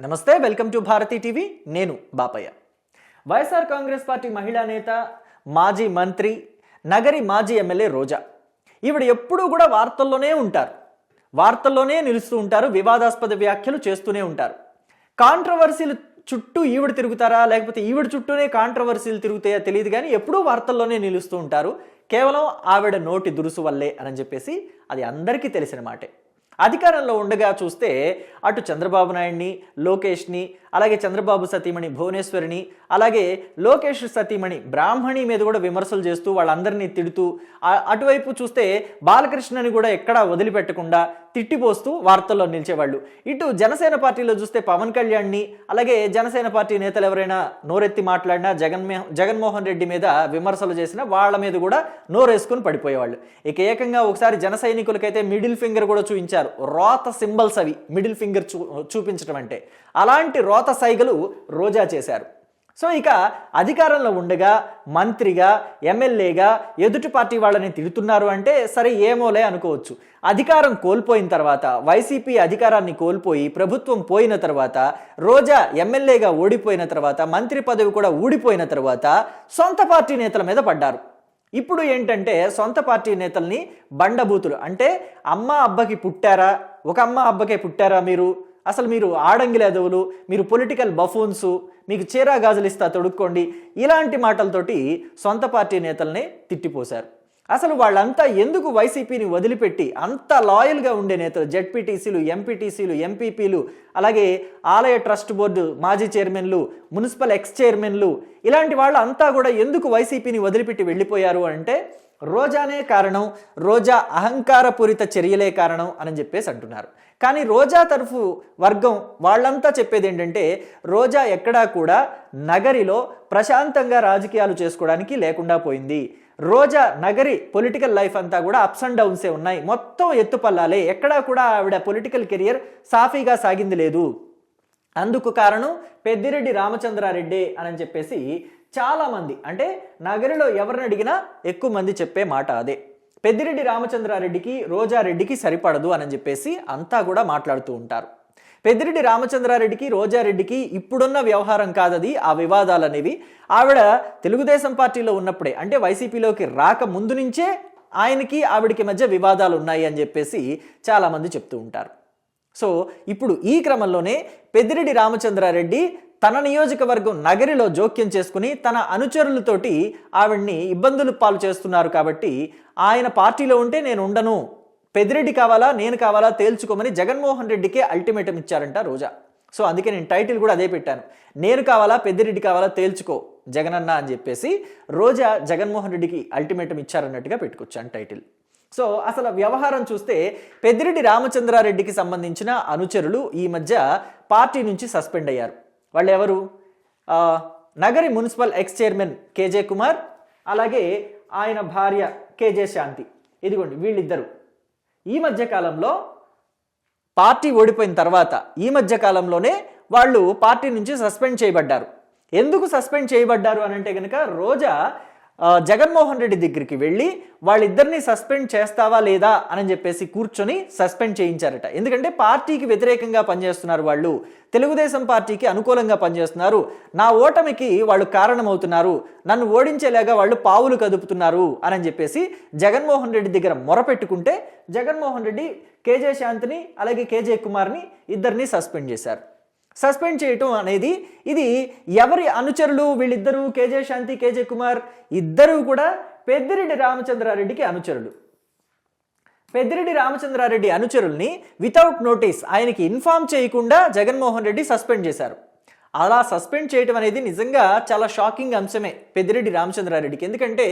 నమస్తే welcome to Bharati TV. నేను Bapayya. YSR Congress party మహిళా నేత మాజీ మంత్రి నగరి మాజీ ఎమ్మెల్యే రోజా. ఈవిడ ఎప్పుడూ కూడా వార్తల్లోనే ఉంటారు. వార్తల్లోనే నిలుస్తూ ఉంటారు వివాదాస్పద వ్యాఖ్యలు చేస్తూనే ఉంటారు. కాంట్రవర్సీలు చుట్టూ ఈవిడ తిరుగుతారా? లేకపోతే ఈవిడ చుట్టూనే కాంట్రవర్సీలు తిరుగుతాయా తెలియదు కానీ ఎప్పుడూ వార్తల్లోనే నిలుస్తూ ఉంటారు. కేవలం ఆవిడ నోటి దురుసు వల్లే అని చెప్పేసి అది అందరికీ తెలిసిన మాటే. అధికారంలో ఉండగా చూస్తే అటు చంద్రబాబు నాయుడిని లోకేష్ని అలాగే చంద్రబాబు సతీమణి భువనేశ్వరిని అలాగే లోకేష్ సతీమణి బ్రాహ్మణి మీద కూడా విమర్శలు చేస్తూ వాళ్ళందరినీ తిడుతూ అటువైపు చూస్తే బాలకృష్ణని కూడా ఎక్కడా వదిలిపెట్టకుండా తిట్టిపోస్తూ వార్తల్లో నిలిచేవాళ్ళు. ఇటు జనసేన పార్టీలో చూస్తే పవన్ కళ్యాణ్ని అలాగే జనసేన పార్టీ నేతలు ఎవరైనా నోరెత్తి మాట్లాడినా జగన్ జగన్మోహన్ రెడ్డి మీద విమర్శలు చేసినా వాళ్ళ మీద కూడా నోరేసుకుని పడిపోయేవాళ్ళు. ఇక ఏకంగా ఒకసారి జన సైనికులకైతే మిడిల్ ఫింగర్ కూడా చూపించారు. రోత సింబల్స్ అవి మిడిల్ ఫింగర్ చూ చూపించడం అంటే. అలాంటి రోత సైగలు రోజా చేశారు. సో ఇక అధికారంలో ఉండగా మంత్రిగా ఎమ్మెల్యేగా ఎదుటి పార్టీ వాళ్ళని తిడుతున్నారు అంటే సరే ఏమోలే అనుకోవచ్చు. అధికారం కోల్పోయిన తర్వాత వైసీపీ అధికారాన్ని కోల్పోయి ప్రభుత్వం పోయిన తర్వాత రోజా ఎమ్మెల్యేగా ఓడిపోయిన తర్వాత మంత్రి పదవి కూడా ఊడిపోయిన తర్వాత సొంత పార్టీ నేతల మీద పడ్డారు. ఇప్పుడు ఏంటంటే సొంత పార్టీ నేతల్ని బండబూతులు అంటే అమ్మ అబ్బకి పుట్టారా ఒక అమ్మ అబ్బకే పుట్టారా మీరు? అసలు మీరు ఆడంగిలేదవులు మీరు పొలిటికల్ బఫూన్స్ మీకు చీరా గాజులు ఇస్తా తొడుక్కోండి ఇలాంటి మాటలతోటి సొంత పార్టీ నేతల్ని తిట్టిపోశారు. అసలు వాళ్ళంతా ఎందుకు వైసీపీని వదిలిపెట్టి అంత లాయల్గా ఉండే నేతలు జెడ్పీటీసీలు ఎంపీటీసీలు ఎంపీపీలు అలాగే ఆలయ ట్రస్ట్ బోర్డు మాజీ చైర్మన్లు మున్సిపల్ ఎక్స్ చైర్మన్లు ఇలాంటి వాళ్ళు అంతా కూడా ఎందుకు వైసీపీని వదిలిపెట్టి వెళ్ళిపోయారు అంటే రోజానే కారణం రోజా అహంకారపూరిత చర్యలే కారణం అని చెప్పేసి అంటున్నారు. కానీ రోజా తరఫు వర్గం వాళ్ళంతా చెప్పేది ఏంటంటే రోజా ఎక్కడా కూడా నగరిలో ప్రశాంతంగా రాజకీయాలు చేసుకోవడానికి లేకుండా పోయింది. రోజా నగరి పొలిటికల్ లైఫ్ అంతా కూడా అప్స్ అండ్ డౌన్సే ఉన్నాయి. మొత్తం ఎత్తుపల్లాలే. ఎక్కడా కూడా ఆవిడ పొలిటికల్ కెరియర్ సాఫీగా సాగింది లేదు. అందుకు కారణం పెద్దిరెడ్డి రామచంద్రారెడ్డి అని చెప్పేసి చాలామంది అంటే నగరిలో ఎవరిని అడిగినా ఎక్కువ మంది చెప్పే మాట అదే. పెద్దిరెడ్డి రామచంద్రారెడ్డికి రోజారెడ్డికి సరిపడదు అని చెప్పేసి అంతా కూడా మాట్లాడుతూ ఉంటారు. పెద్దిరెడ్డి రామచంద్రారెడ్డికి రోజారెడ్డికి ఇప్పుడున్న వ్యవహారం కాదది ఆ వివాదాలు అనేవి ఆవిడ తెలుగుదేశం పార్టీలో ఉన్నప్పుడే అంటే వైసీపీలోకి రాక ముందు నుంచే ఆయనకి ఆవిడకి మధ్య వివాదాలు ఉన్నాయి అని చెప్పేసి చాలామంది చెప్తూ ఉంటారు. సో ఇప్పుడు ఈ క్రమంలోనే పెద్దిరెడ్డి రామచంద్రారెడ్డి తన నియోజకవర్గం నగరిలో జోక్యం చేసుకుని తన అనుచరులతోటి ఆవిడ్ని ఇబ్బందులు పాలు చేస్తున్నారు కాబట్టి ఆయన పార్టీలో ఉంటే నేను ఉండను. పెద్దిరెడ్డి కావాలా నేను కావాలా తేల్చుకోమని జగన్మోహన్ రెడ్డికే అల్టిమేటం ఇచ్చారంట రోజా. సో అందుకే నేను టైటిల్ కూడా అదే పెట్టాను. నేను కావాలా పెద్దిరెడ్డి కావాలా తేల్చుకో జగనన్న అని చెప్పేసి రోజా జగన్మోహన్ రెడ్డికి అల్టిమేటం ఇచ్చారన్నట్టుగా పెట్టుకొచ్చాను టైటిల్. సో అసలు వ్యవహారం చూస్తే పెద్దిరెడ్డి రామచంద్రారెడ్డికి సంబంధించిన అనుచరులు ఈ మధ్య పార్టీ నుంచి సస్పెండ్ అయ్యారు. వాళ్ళు ఎవరు Nagari municipal ex chairman KJ Kumar అలాగే ఆయన భార్య కేజే శాంతి. ఇదిగోండి వీళ్ళిద్దరు. ఈ మధ్య కాలంలో పార్టీ ఓడిపోయిన తర్వాత ఈ మధ్య కాలంలోనే వాళ్ళు పార్టీ నుంచి సస్పెండ్ చేయబడ్డారు. ఎందుకు సస్పెండ్ చేయబడ్డారు అని అంటే కనుక రోజా జగన్మోహన్ రెడ్డి దగ్గరికి వెళ్ళి వాళ్ళిద్దరిని సస్పెండ్ చేస్తావా లేదా అని చెప్పేసి కూర్చొని సస్పెండ్ చేయించారట. ఎందుకంటే పార్టీకి వ్యతిరేకంగా పనిచేస్తున్నారు వాళ్ళు. తెలుగుదేశం పార్టీకి అనుకూలంగా పనిచేస్తున్నారు. నా ఓటమికి వాళ్ళు కారణమవుతున్నారు. నన్ను ఓడించేలాగా వాళ్ళు పావులు కదుపుతున్నారు అని చెప్పేసి జగన్మోహన్ రెడ్డి దగ్గర మొరపెట్టుకుంటే జగన్మోహన్ రెడ్డి కేజే శాంతిని అలాగే కేజే కుమార్ని ఇద్దరిని సస్పెండ్ చేశారు. సస్పెండ్ చేయటం అనేది ఇది ఎవరి అనుచరులు వీళ్ళిద్దరూ కేజే శాంతి కేజే కుమార్ ఇద్దరూ కూడా పెద్దిరెడ్డి రామచంద్రారెడ్డికి అనుచరులు. పెద్దిరెడ్డి రామచంద్రారెడ్డి అనుచరుల్ని వితౌట్ నోటీస్ ఆయనకి ఇన్ఫామ్ చేయకుండా జగన్మోహన్ రెడ్డి సస్పెండ్ చేశారు. అలా సస్పెండ్ చేయటం అనేది నిజంగా చాలా షాకింగ్ అంశమే పెద్దిరెడ్డి రామచంద్రారెడ్డికి. ఎందుకంటే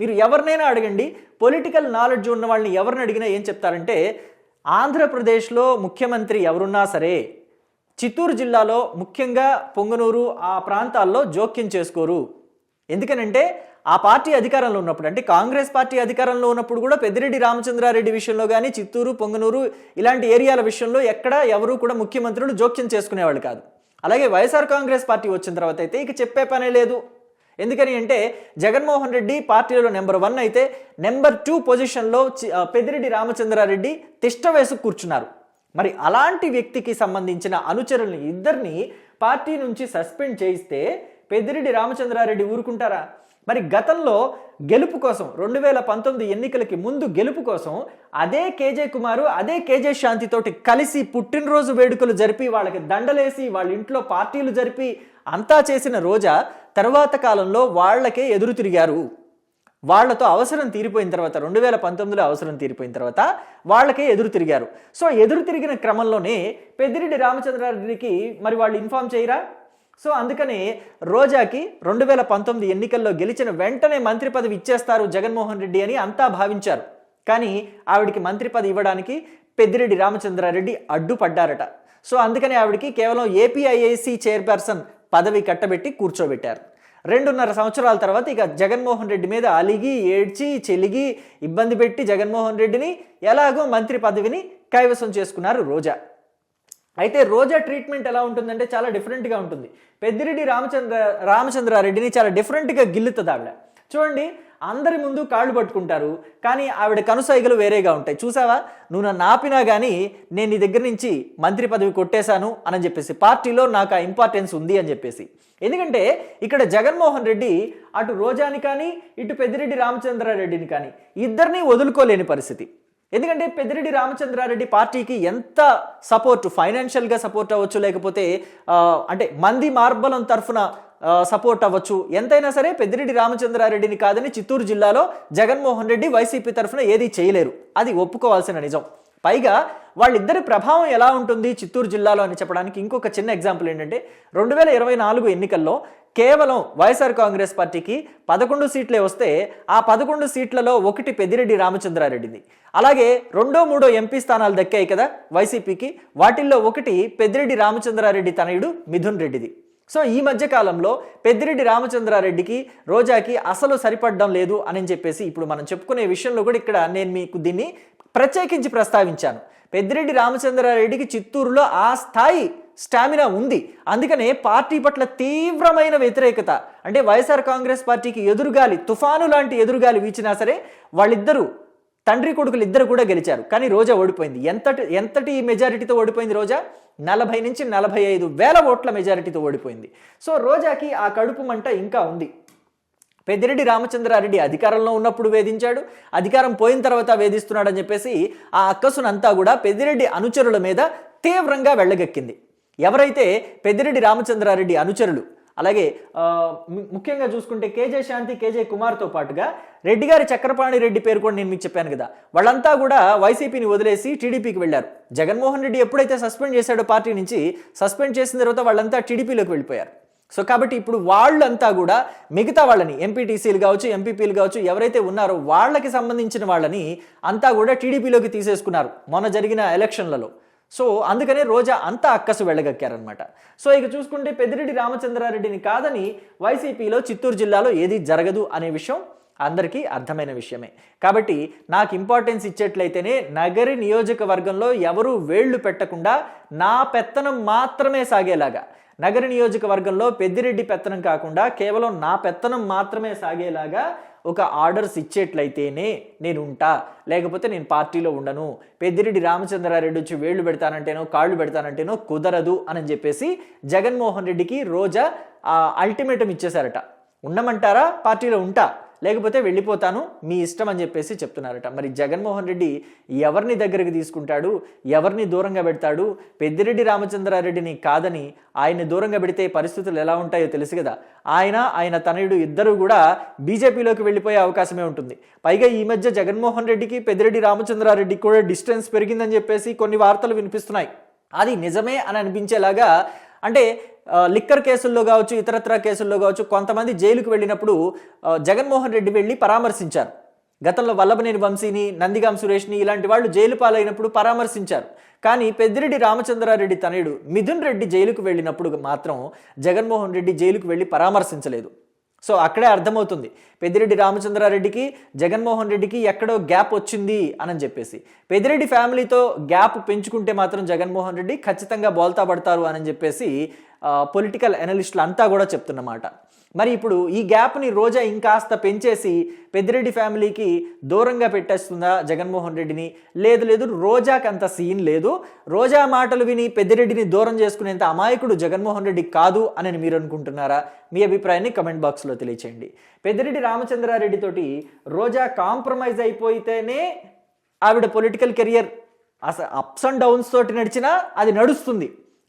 మీరు ఎవరినైనా అడగండి పొలిటికల్ నాలెడ్జ్ ఉన్న వాళ్ళని ఎవరిని అడిగినా ఏం చెప్తారంటే ఆంధ్రప్రదేశ్లో ముఖ్యమంత్రి ఎవరున్నా సరే చిత్తూరు జిల్లాలో ముఖ్యంగా పొంగనూరు ఆ ప్రాంతాల్లో జోక్యం చేసుకోరు. ఎందుకనంటే ఆ పార్టీ అధికారంలో ఉన్నప్పుడు అంటే కాంగ్రెస్ పార్టీ అధికారంలో ఉన్నప్పుడు కూడా పెద్దిరెడ్డి రామచంద్రారెడ్డి విషయంలో కానీ చిత్తూరు పొంగనూరు ఇలాంటి ఏరియాల విషయంలో ఎక్కడ ఎవరు కూడా ముఖ్యమంత్రులు జోక్యం చేసుకునేవాళ్ళు కాదు. అలాగే వైఎస్ఆర్ కాంగ్రెస్ పార్టీ వచ్చిన తర్వాత అయితే ఇక చెప్పే పనే లేదు. ఎందుకని అంటే జగన్మోహన్ రెడ్డి పార్టీలో నెంబర్ వన్ అయితే నెంబర్ టూ పొజిషన్లో చి- పెద్దిరెడ్డి రామచంద్రారెడ్డి తిష్ట వేసి కూర్చున్నారు. మరి అలాంటి వ్యక్తికి సంబంధించిన అనుచరుల్ని ఇద్దరిని పార్టీ నుంచి సస్పెండ్ చేయిస్తే పెద్దిరెడ్డి రామచంద్రారెడ్డి ఊరుకుంటారా? మరి గతంలో గెలుపు కోసం రెండు వేల పంతొమ్మిది ఎన్నికలకి ముందు గెలుపు కోసం అదే కేజే కుమారు అదే కేజే శాంతితోటి కలిసి పుట్టినరోజు వేడుకలు జరిపి వాళ్ళకి దండలేసి వాళ్ళ ఇంట్లో పార్టీలు జరిపి అంతా చేసిన రోజా తర్వాత కాలంలో వాళ్ళకే ఎదురు తిరిగారు. వాళ్ళతో అవసరం తీరిపోయిన తర్వాత రెండు వేల పంతొమ్మిదిలో అవసరం తీరిపోయిన తర్వాత వాళ్ళకే ఎదురు తిరిగారు. సో ఎదురు తిరిగిన క్రమంలోనే పెద్దిరెడ్డి రామచంద్రారెడ్డికి మరి వాళ్ళు ఇన్ఫామ్ చేయరా? సో అందుకని రోజాకి రెండు వేల పంతొమ్మిది ఎన్నికల్లో గెలిచిన వెంటనే మంత్రి పదవి ఇచ్చేస్తారు జగన్మోహన్ రెడ్డి అని అంతా భావించారు. కానీ ఆవిడికి మంత్రి పదవి ఇవ్వడానికి పెద్దిరెడ్డి రామచంద్రారెడ్డి అడ్డుపడ్డారట. సో అందుకని ఆవిడికి కేవలం ఏపీఐఐసి చైర్పర్సన్ పదవి కట్టబెట్టి కూర్చోబెట్టారు. రెండున్నర సంవత్సరాల తర్వాత ఇక జగన్మోహన్ రెడ్డి మీద అలిగి ఏడ్చి చెలిగి ఇబ్బంది పెట్టి జగన్మోహన్ రెడ్డిని ఎలాగో మంత్రి పదవిని కైవసం చేసుకున్నారు రోజా. అయితే రోజా ట్రీట్మెంట్ ఎలా ఉంటుందంటే చాలా డిఫరెంట్గా ఉంటుంది. పెద్దిరెడ్డి రామచంద్ర రామచంద్రారెడ్డిని చాలా డిఫరెంట్గా గిల్లుతుంది ఆవిడ. చూడండి అందరి ముందు కాళ్ళు పట్టుకుంటారు. కానీ ఆవిడ కనుసైగలు వేరేగా ఉంటాయి. చూసావా? నువ్వు నన్ను ఆపినా కానీ నేను నీ దగ్గర నుంచి మంత్రి పదవి కొట్టేశాను అని చెప్పేసి పార్టీలో నాకు ఆ ఇంపార్టెన్స్ ఉంది అని చెప్పేసి. ఎందుకంటే ఇక్కడ జగన్మోహన్ రెడ్డి అటు రోజాని కానీ ఇటు పెద్దిరెడ్డి రామచంద్రారెడ్డిని కానీ ఇద్దరిని వదులుకోలేని పరిస్థితి. ఎందుకంటే పెద్దిరెడ్డి రామచంద్రారెడ్డి పార్టీకి ఎంత సపోర్ట్ ఫైనాన్షియల్గా సపోర్ట్ అవ్వచ్చు లేకపోతే అంటే మంది మార్బలం తరఫున సపోర్ట్ అవ్వచ్చు. ఎంతైనా సరే పెద్దిరెడ్డి రామచంద్రారెడ్డిని కాదని చిత్తూరు జిల్లాలో జగన్మోహన్ రెడ్డి వైసీపీ తరఫున ఏది చేయలేరు. అది ఒప్పుకోవాల్సిన నిజం. పైగా వాళ్ళిద్దరి ప్రభావం ఎలా ఉంటుంది చిత్తూరు జిల్లాలో అని చెప్పడానికి ఇంకొక చిన్న ఎగ్జాంపుల్ ఏంటంటే రెండు వేల ఇరవై నాలుగు ఎన్నికల్లో కేవలం వైఎస్ఆర్ కాంగ్రెస్ పార్టీకి పదకొండు సీట్లే వస్తే ఆ పదకొండు సీట్లలో ఒకటి పెద్దిరెడ్డి రామచంద్రారెడ్డిది. అలాగే రెండో మూడో ఎంపీ స్థానాలు దక్కాయి కదా వైసీపీకి వాటిల్లో ఒకటి పెద్దిరెడ్డి రామచంద్రారెడ్డి తనయుడు మిథున్ రెడ్డిది. సో ఈ మధ్య కాలంలో పెద్దిరెడ్డి రామచంద్రారెడ్డికి రోజాకి అసలు సరిపడడం లేదు అని చెప్పేసి ఇప్పుడు మనం చెప్పుకునే విషయంలో కూడా ఇక్కడ నేను మీకు దీన్ని ప్రత్యేకించి ప్రస్తావించాను. పెద్దిరెడ్డి రామచంద్రారెడ్డికి చిత్తూరులో ఆ స్థాయి స్టామినా ఉంది. అందుకనే పార్టీ పట్ల తీవ్రమైన వ్యతిరేకత అంటే వైఎస్ఆర్ కాంగ్రెస్ పార్టీకి ఎదురుగాలి తుఫాను లాంటి ఎదురుగాలి వీచినా సరే వాళ్ళిద్దరూ తండ్రి కొడుకులు ఇద్దరు కూడా గెలిచారు. కానీ రోజా ఓడిపోయింది. ఎంతటి ఎంతటి మెజారిటీతో ఓడిపోయింది రోజా? నలభై నుంచి నలభై ఐదు వేల ఓట్ల మెజారిటీతో ఓడిపోయింది. సో రోజాకి ఆ కడుపు మంట ఇంకా ఉంది. పెద్దిరెడ్డి రామచంద్రారెడ్డి అధికారంలో ఉన్నప్పుడు వేధించాడు. అధికారం పోయిన తర్వాత వేధిస్తున్నాడని చెప్పేసి ఆ అక్కసునంతా కూడా పెద్దిరెడ్డి అనుచరుల మీద తీవ్రంగా వెళ్ళగక్కింది ఎవరైతే పెద్దిరెడ్డి రామచంద్రారెడ్డి అనుచరులు అలాగే ముఖ్యంగా చూసుకుంటే కేజే శాంతి కేజే కుమార్తో పాటుగా రెడ్డి గారి చక్రపాణి రెడ్డి పేరు కూడా నేను మీకు చెప్పాను కదా. వాళ్ళంతా కూడా వైసీపీని వదిలేసి టీడీపీకి వెళ్ళారు. జగన్మోహన్ రెడ్డి ఎప్పుడైతే సస్పెండ్ చేశాడో పార్టీ నుంచి సస్పెండ్ చేసిన తర్వాత వాళ్ళంతా టీడీపీలోకి వెళ్ళిపోయారు. సో కాబట్టి ఇప్పుడు వాళ్ళంతా కూడా మిగతా వాళ్ళని ఎంపీటీసీలు కావచ్చు ఎంపీపీలు కావచ్చు ఎవరైతే ఉన్నారో వాళ్ళకి సంబంధించిన వాళ్ళని అంతా కూడా టీడీపీలోకి తీసేసుకున్నారు. మొన్న జరిగిన ఎలక్షన్లలో. సో అందుకనే రోజా అంతా అక్కసు వెళ్ళగక్కారనమాట సో ఇక చూసుకుంటే పెద్దిరెడ్డి రామచంద్రారెడ్డిని కాదని వైసీపీలో చిత్తూరు జిల్లాలో ఏది జరగదు అనే విషయం అందరికీ అర్థమైన విషయమే. కాబట్టి నాకు ఇంపార్టెన్స్ ఇచ్చేట్లయితేనే నగరి నియోజకవర్గంలో ఎవరూ వేళ్ళు పెట్టకుండా నా పెత్తనం మాత్రమే సాగేలాగా. నగర నియోజకవర్గంలో పెద్దిరెడ్డి పెత్తనం కాకుండా కేవలం నా పెత్తనం మాత్రమే సాగేలాగా ఒక ఆర్డర్స్ ఇచ్చేట్లయితేనే నేను ఉంటా లేకపోతే నేను పార్టీలో ఉండను. పెద్దిరెడ్డి రామచంద్రారెడ్డి వచ్చి వేళ్ళు పెడతానంటేనో కాళ్ళు పెడతానంటేనో కుదరదు అని చెప్పేసి జగన్మోహన్ రెడ్డికి రోజా అల్టిమేటం ఇచ్చేశారట. ఉండమంటారా? పార్టీలో ఉంటా. లేకపోతే వెళ్ళిపోతాను మీ ఇష్టం అని చెప్పేసి చెప్తున్నారట. మరి జగన్మోహన్ రెడ్డి ఎవరిని దగ్గరికి తీసుకుంటాడు? ఎవరిని దూరంగా పెడతాడు? పెద్దిరెడ్డి రామచంద్రారెడ్డిని కాదని ఆయన్ని దూరంగా పెడితే పరిస్థితులు ఎలా ఉంటాయో తెలుసు కదా. ఆయన ఆయన తనయుడు ఇద్దరు కూడా బీజేపీలోకి వెళ్ళిపోయే అవకాశమే ఉంటుంది. పైగా ఈ మధ్య జగన్మోహన్ రెడ్డికి పెద్దిరెడ్డి రామచంద్రారెడ్డికి కూడా డిస్టెన్స్ పెరిగిందని చెప్పేసి కొన్ని వార్తలు వినిపిస్తున్నాయి. అది నిజమే అని అనిపించేలాగా అంటే లిక్కర్ కేసుల్లో కావచ్చు ఇతరత్ర కేసుల్లో కావచ్చు కొంతమంది జైలుకు వెళ్ళినప్పుడు జగన్మోహన్ రెడ్డి వెళ్ళి పరామర్శించారు. గతంలో వల్లభనేని వంశీని నందిగాం సురేష్ని ఇలాంటి వాళ్ళు జైలు పాలైనప్పుడు పరామర్శించారు. కానీ పెద్దిరెడ్డి రామచంద్రారెడ్డి తనయుడు మిథున్ రెడ్డి జైలుకు వెళ్ళినప్పుడు మాత్రం జగన్మోహన్ రెడ్డి జైలుకు వెళ్ళి పరామర్శించలేదు. సో అక్కడే అర్థమవుతుంది. పెద్దిరెడ్డి రామచంద్రారెడ్డికి జగన్మోహన్ రెడ్డికి ఎక్కడో గ్యాప్ వచ్చింది అని చెప్పేసి. పెద్దిరెడ్డి ఫ్యామిలీతో గ్యాప్ పెంచుకుంటే మాత్రం జగన్మోహన్ రెడ్డి ఖచ్చితంగా బోల్తా పడతారు అని చెప్పేసి పొలిటికల్ అనలిస్టులు అంతా కూడా చెప్తున్నమాట. మరి ఇప్పుడు ఈ గ్యాప్ని రోజా ఇంకాస్త పెంచేసి పెద్దిరెడ్డి ఫ్యామిలీకి దూరంగా పెట్టేస్తుందా జగన్మోహన్ రెడ్డిని? లేదు లేదు రోజాకి అంత సీన్ లేదు. రోజా మాటలు విని పెద్దిరెడ్డిని దూరం చేసుకునేంత అమాయకుడు జగన్మోహన్ రెడ్డి కాదు అని మీరు అనుకుంటున్నారా? మీ అభిప్రాయాన్ని కమెంట్ బాక్స్లో తెలియచేయండి. పెద్దిరెడ్డి రామచంద్రారెడ్డితోటి రోజా కాంప్రమైజ్ అయిపోయితేనే ఆవిడ పొలిటికల్ కెరియర్ అసలు అప్స్ అండ్ డౌన్స్ తోటి నడిచినా అది నడుస్తుంది.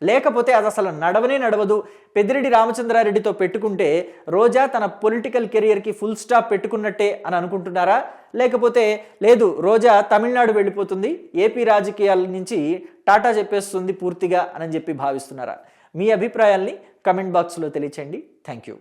లేకపోతే అది అసలు నడవనే నడవదు. పెద్దిరెడ్డి రామచంద్రారెడ్డితో పెట్టుకుంటే రోజా తన పొలిటికల్ కెరియర్కి ఫుల్ స్టాప్ పెట్టుకున్నట్టే అని అనుకుంటున్నారా? లేకపోతే లేదు రోజా తమిళనాడు వెళ్ళిపోతుంది ఏపీ రాజకీయాల నుంచి టాటా చెప్పేస్తుంది పూర్తిగా అని చెప్పి భావిస్తున్నారా? మీ అభిప్రాయాల్ని కమెంట్ బాక్స్లో తెలియచేయండి. Thank you